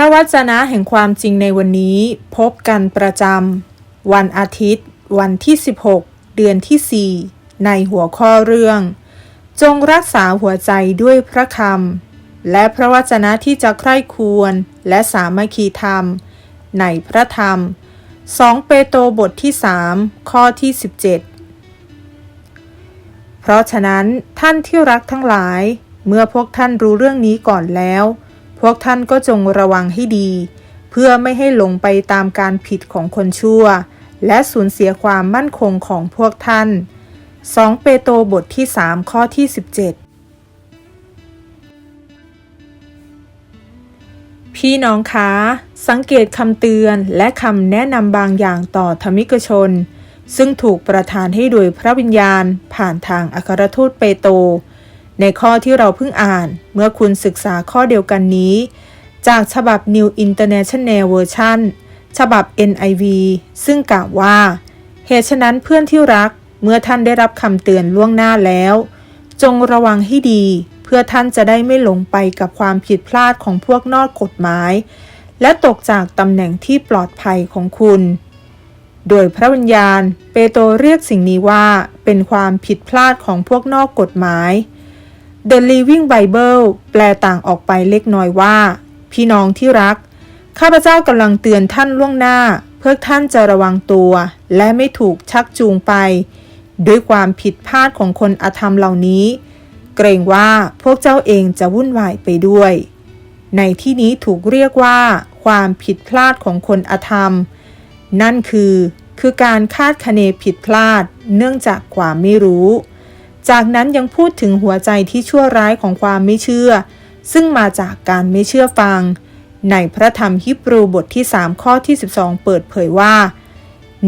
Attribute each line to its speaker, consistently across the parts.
Speaker 1: ระวจนะแห่งความจริงในวันนี้พบกันประจำวันอาทิตย์ วันที่ 16 เดือนที่ 4 ในหัวข้อเรื่อง จงรักษาหัวใจด้วยพระคำและพระวจนะที่จะใคร่ควรและสามัคคีธรรม ในพระธรรม 2 เปโตรบทที่ 3 ข้อที่ 17 เพราะฉะนั้นท่านที่รักทั้งหลายเมื่อพวกท่านรู้เรื่องนี้ก่อนแล้ว พวกท่านก็จงระวังให้ดี เพื่อไม่ให้หลงไปตามการผิดของคนชั่ว และสูญเสียความมั่นคงของพวกท่าน 2 เปโตรบทที่ 3 ข้อที่ 17 พี่น้องคะ สังเกตคำเตือนและคำแนะนำบางอย่างต่อธรรมิกชน ซึ่งถูกประทานให้โดยพระวิญญาณผ่านทางอัครทูตเปโตร ในข้อที่เราเพิ่งอ่าน เมื่อคุณศึกษาข้อเดียวกันนี้ จากฉบับ New International Version ฉบับ NIV ซึ่งกล่าวว่า เหตุฉะนั้นเพื่อนที่รักเมื่อท่านได้รับคำเตือนล่วงหน้าแล้ว จงระวังให้ดี เพื่อท่านจะได้ไม่หลงไปกับความผิดพลาดของพวกนอกกฎหมาย และตกจากตำแหน่งที่ปลอดภัยของคุณ โดยพระวิญญาณ เปโตรเรียกสิ่งนี้ว่าเป็นความผิดพลาดของพวกนอกกฎหมาย The Living Bible แปลต่างออกไปเล็กน้อยว่า พี่น้องที่รัก ข้าพเจ้ากำลังเตือนท่านล่วงหน้า เพื่อท่านจะระวังตัว และไม่ถูกชักจูงไป ด้วยความผิดพลาดของคนอธรรมเหล่านี้ เกรงว่าพวกเจ้าเองจะวุ่นวายไปด้วย ในที่นี้ถูกเรียกว่า ความผิดพลาดของคนอธรรม นั่นคือ คือการคาดคะเนผิดพลาด เนื่องจากความไม่รู้ จากนั้นยังพูดถึงหัวใจที่ชั่วร้ายของความไม่เชื่อ ซึ่งมาจากการไม่เชื่อฟัง ในพระธรรมฮิบรูบทที่ 3 ข้อที่ 12 เปิดเผยว่า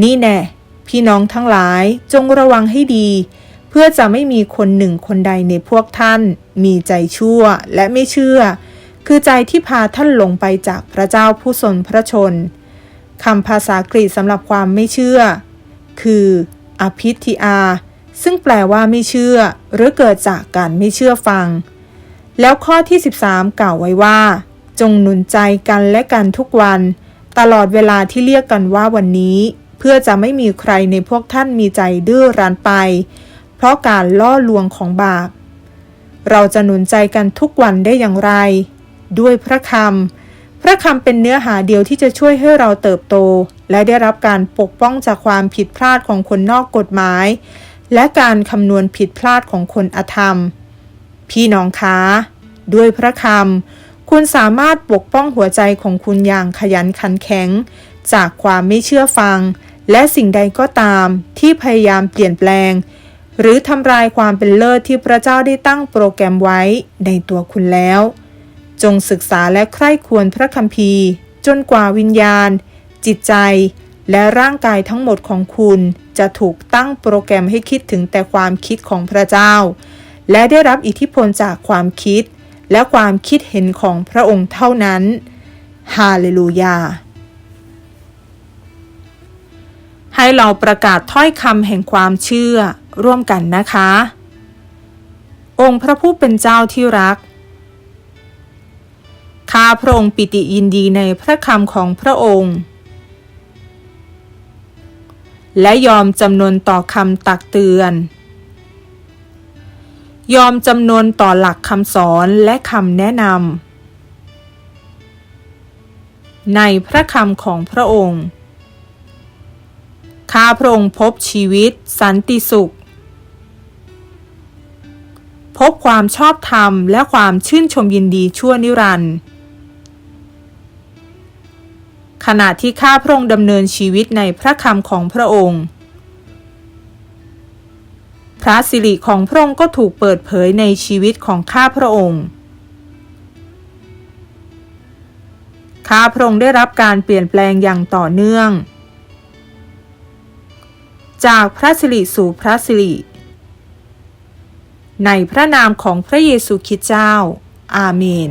Speaker 1: นี่แน่ พี่น้องทั้งหลายจงระวังให้ดี เพื่อจะไม่มีคนหนึ่งคนใดในพวกท่าน มีใจชั่วและไม่เชื่อ คือใจที่พาท่านหลงไปจากพระเจ้าผู้ทรงพระชนคำภาษากรีกสำหรับความไม่เชื่อ คืออภิธิอา ซึ่งแปลว่าไม่เชื่อ หรือเกิดจากการไม่เชื่อฟัง แล้วข้อที่ 13 กล่าวไว้ว่า จงหนุนใจกันและกันทุกวัน ตลอดเวลาที่เรียกกันว่าวันนี้ เพื่อจะไม่มีใครในพวกท่านมีใจดื้อรั้นไป เพราะการล่อลวงของบาปเราจะหนุนใจกันทุกวันได้อย่างไร ด้วยพระคำ พระคำเป็นเนื้อหาเดียวที่จะช่วยให้เราเติบโต และได้รับการปกป้องจากความผิดพลาดของคนนอกกฎหมาย และการคำนวณผิดพลาดของคนอธรรม พี่น้องคะด้วยพระคำคุณสามารถปกป้องหัวใจของคุณอย่างขยันขันแข็ง จากความไม่เชื่อฟัง และสิ่งใดก็ตามที่พยายามเปลี่ยนแปลง หรือทำลายความเป็นเลิศที่พระเจ้าได้ตั้งโปรแกรมไว้ในตัวคุณแล้ว จงศึกษาและใคร่ควรพระคัมภีร์ จนกว่าวิญญาณ จิตใจ และร่างกายทั้งหมดของคุณจะถูกตั้งโปรแกรมให้คิดถึงแต่ความคิดของพระเจ้า และได้รับอิทธิพลจากความคิด และความคิดเห็นของพระองค์เท่านั้น ฮาเลลูยา ให้เราประกาศถ้อยคำแห่งความเชื่อร่วมกันนะคะ องค์พระผู้เป็นเจ้าที่รักข้าพระองค์ปิติยินดีในพระคำของพระองค์ และยอมจำนวนต่อคำตักเตือน ยอมจำนวนต่อหลักคำสอนและคำแนะนำในพระคำของพระองค์ข้าพระองค์พบชีวิตสันติสุข พบความชอบธรรมและความชื่นชมยินดีชั่วนิรันดร์ ขณะที่ข้าพระองค์ดำเนินชีวิตในพระคำของพระองค์ พระสิริของพระองค์ก็ถูกเปิดเผยในชีวิตของข้าพระองค์ ข้าพระองค์ได้รับการเปลี่ยนแปลงอย่างต่อเนื่อง จากพระสิริสู่พระสิริ ในพระนามของพระเยซูคริสต์เจ้า อาเมน